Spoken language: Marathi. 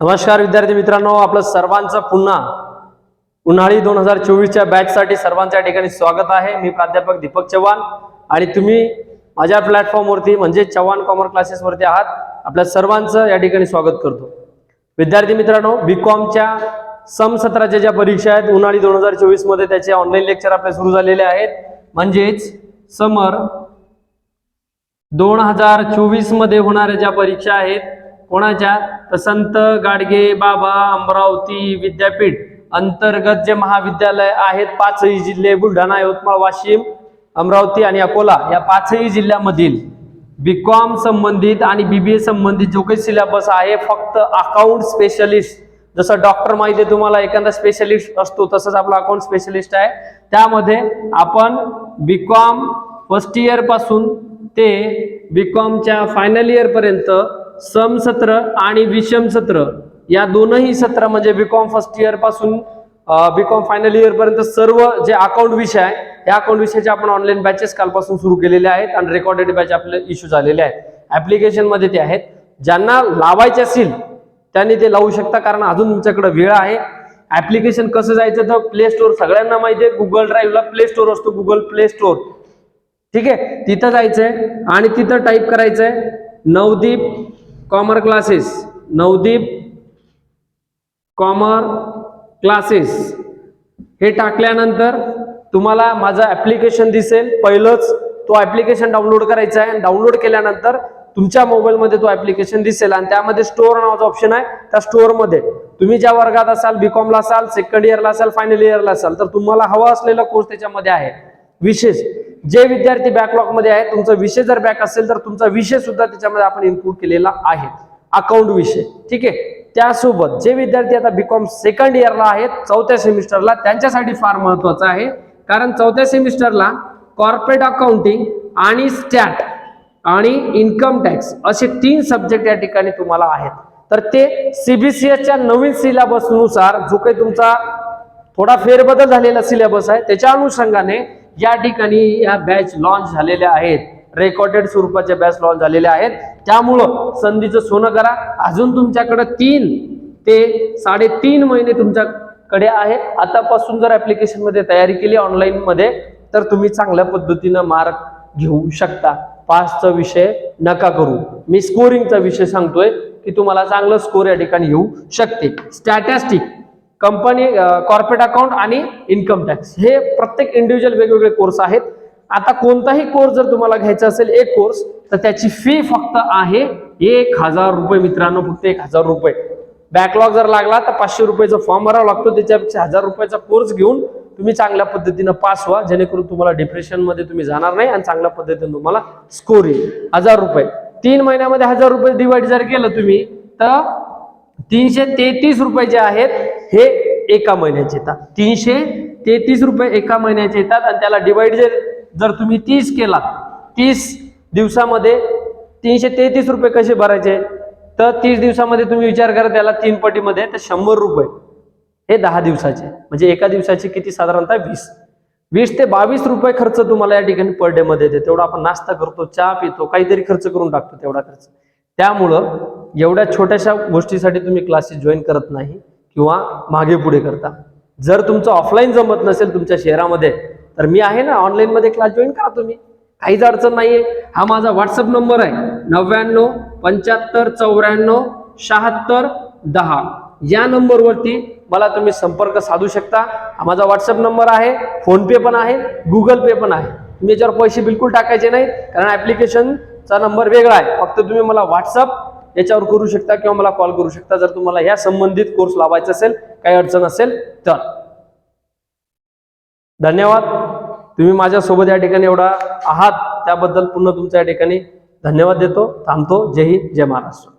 नमस्कार विद्यार्थी मित्रांनो आपलं सर्वांचं पुन्हा उन्हाळी दोन हजार चोवीसच्या बॅचसाठी सर्वांच्या ठिकाणी स्वागत आहे. मी प्राध्यापक दीपक चव्हाण आणि तुम्ही माझ्या प्लॅटफॉर्मवरती म्हणजे चव्हाण कॉमर क्लासेसवरती आहात. आपल्या सर्वांचं या ठिकाणी स्वागत करतो. विद्यार्थी मित्रांनो बी कॉमच्या समसत्राच्या ज्या परीक्षा आहेत उन्हाळी दोन हजार चोवीसमध्ये त्याचे ऑनलाईन लेक्चर आपले सुरू झालेले आहेत. म्हणजेच समर दोन हजार चोवीसमध्ये होणाऱ्या ज्या परीक्षा आहेत कोणाच्या? तर संत गाडगे बाबा अमरावती विद्यापीठ अंतर्गत जे महाविद्यालय आहेत पाचही जिल्हे बुलढाणा यवतमाळ वाशिम अमरावती आणि अकोला या पाचही जिल्ह्यामधील बीकॉम संबंधित आणि बीबीए संबंधित जो काही सिलेबस आहे फक्त अकाउंट स्पेशलिस्ट जसं डॉक्टर माहिती आहे तुम्हाला एखादा स्पेशलिस्ट असतो तसंच आपला अकाउंट स्पेशलिस्ट आहे. त्यामध्ये आपण बीकॉम फर्स्ट इयरपासून ते बीकॉमच्या फायनल इयर पर्यंत सम सत्र आणि विषम सत्र. या दोनही सत्र म्हणजे बीकॉम फर्स्ट इयरपासून बीकॉम फायनल इयर पर्यंत सर्व जे अकाउंट विषय आहे या अकाउंट विषयाचे आपण ऑनलाईन बॅचेस कालपासून सुरू केलेले आहेत आणि रेकॉर्डेड बॅच आपले इश्यू झालेले आहेत. ऍप्लिकेशनमध्ये ते आहेत. ज्यांना लावायचे असतील त्यांनी ते लावू शकता कारण अजून तुमच्याकडे वेळ आहे. ऍप्लिकेशन कसं जायचं तर प्ले स्टोअर सगळ्यांना माहिती आहे. गुगल ड्राईव्हला प्ले स्टोर असतो गुगल प्ले स्टोर ठीक आहे? तिथं जायचंय आणि तिथं टाईप करायचंय. Navdeep commerce classes Navdeep commerce classes. हे टाकल्यानंतर तुम्हाला माझं ऍप्लिकेशन दिसेल. पहिलंच तो ऍप्लिकेशन डाउनलोड करायचा आहे आणि डाउनलोड केल्यानंतर तुमच्या मोबाईलमध्ये तो ऍप्लिकेशन दिसेल आणि त्यामध्ये स्टोअर नावाचा ऑप्शन आहे. त्या स्टोअरमध्ये तुम्ही ज्या वर्गात असाल बीकॉमला असाल सेकंड इयरला असाल फायनल इयरला असाल तर तुम्हाला हवा असलेला कोर्स त्याच्यामध्ये आहे. विशेष जे विद्यार्थी बॅकलॉगमध्ये आहेत तुमचा विषय जर बॅक असेल तर तुमचा विषय सुद्धा त्याच्यामध्ये आपण इन्क्लूड केलेला आहे. अकाउंट विषय ठीक आहे? त्यासोबत जे विद्यार्थी आता बीकॉम सेकंड इयरला आहेत चौथ्या सेमिस्टरला त्यांच्यासाठी फार महत्वाचं आहे. कारण चौथ्या सेमिस्टरला कॉर्पोरेट अकाउंटिंग आणि स्टॅट आणि इन्कम टॅक्स असे तीन सब्जेक्ट या ठिकाणी तुम्हाला आहेत. तर ते सीबीसीएसच्या नवीन सिलेबसनुसार जो काही तुमचा थोडा फेरबदल झालेला सिलेबस आहे त्याच्या अनुषंगाने या ठिकाणी या बॅच लॉन्च झालेल्या आहेत रेकॉर्डेड स्वरूपाच्या बॅच लॉन्च झालेल्या आहेत त्यामुळं संधीचं सोनं करा. अजून तुमच्याकडे तीन ते साडेतीन महिने तुमच्याकडे आहे. आतापासून जर ऍप्लिकेशनमध्ये तयारी केली ऑनलाईन मध्ये तर तुम्ही चांगल्या पद्धतीनं मार्क घेऊ शकता. पासचा विषय नका करू. मी स्कोरिंगचा विषय सांगतोय की तुम्हाला चांगलं स्कोर या ठिकाणी येऊ शकते. स्टॅटिस्टिक कंपनी कॉर्पोरेट अकाउंट आणि इन्कम टॅक्स हे प्रत्येक इंडिव्हिज्युअल वेगवेगळे कोर्स आहेत. आता कोणताही कोर्स जर तुम्हाला घ्यायचा असेल एक कोर्स तर त्याची फी फक्त आहे एक हजार रुपये मित्रांनो फक्त एक हजार रुपये. बॅकलॉग जर लागला तर पाचशे रुपयाचा फॉर्म भरावा लागतो. त्याच्यापेक्षा हजार रुपयाचा कोर्स घेऊन तुम्ही चांगल्या पद्धतीनं पास व्हा. जेणेकरून तुम्हाला डिप्रेशनमध्ये तुम्ही जाणार नाही आणि चांगल्या पद्धतीने तुम्हाला स्कोर येईल. हजार रुपये. तीन महिन्यामध्ये हजार रुपये डिवाइड जर केलं तुम्ही तर तीनशे तेहतीस रुपये जे आहेत हे एका महिन्याचे येतात. तीनशे तेहतीस रुपये एका महिन्याचे येतात आणि त्याला डिवाइड जर जर तुम्ही तीस केला तीस दिवसामध्ये तीनशे तेहतीस रुपये कसे भरायचे? तर तीस दिवसामध्ये तुम्ही विचार करा त्याला तीन पटीमध्ये तर शंभर रुपये. हे दहा दिवसाचे. म्हणजे एका दिवसाचे किती? साधारणतः वीस. वीस ते बावीस रुपये खर्च तुम्हाला या ठिकाणी पर डे मध्ये येते तेवढा आपण नाश्ता करतो चहा पितो काहीतरी खर्च करून टाकतो तेवढा खर्च. त्यामुळं एवढ्या छोट्याशा गोष्टीसाठी तुम्ही क्लासेस जॉईन करत नाही. किंवा मागे पुढे करता. जर तुमचं ऑफलाईन जमत नसेल तुमच्या शहरामध्ये तर मी आहे ना ऑनलाईनमध्ये क्लास जॉईन करा तुम्ही. काहीच अडचण नाहीये. हा माझा व्हॉट्सअप नंबर आहे. नव्याण्णव पंच्याहत्तर चौऱ्याण्णव शहात्तर दहा. या नंबरवरती मला तुम्ही संपर्क साधू शकता. हा माझा व्हॉट्सअप नंबर आहे. फोनपे पण आहे. गुगल पे पण आहे. तुम्ही याच्यावर पैसे बिलकुल टाकायचे नाहीत. कारण ऍप्लिकेशनचा नंबर वेगळा आहे. फक्त तुम्ही मला व्हॉट्सअप याच्यावर करू शकता किंवा मला कॉल करू शकता. जर तुम्हाला या संबंधित कोर्स लावायचा असेल काही अडचण असेल तर. धन्यवाद. तुम्ही माझ्यासोबत या ठिकाणी एवढा आहात. त्याबद्दल पुन्हा तुमच्या या ठिकाणी धन्यवाद देतो थांबतो. जय हिंद जय महाराष्ट्र.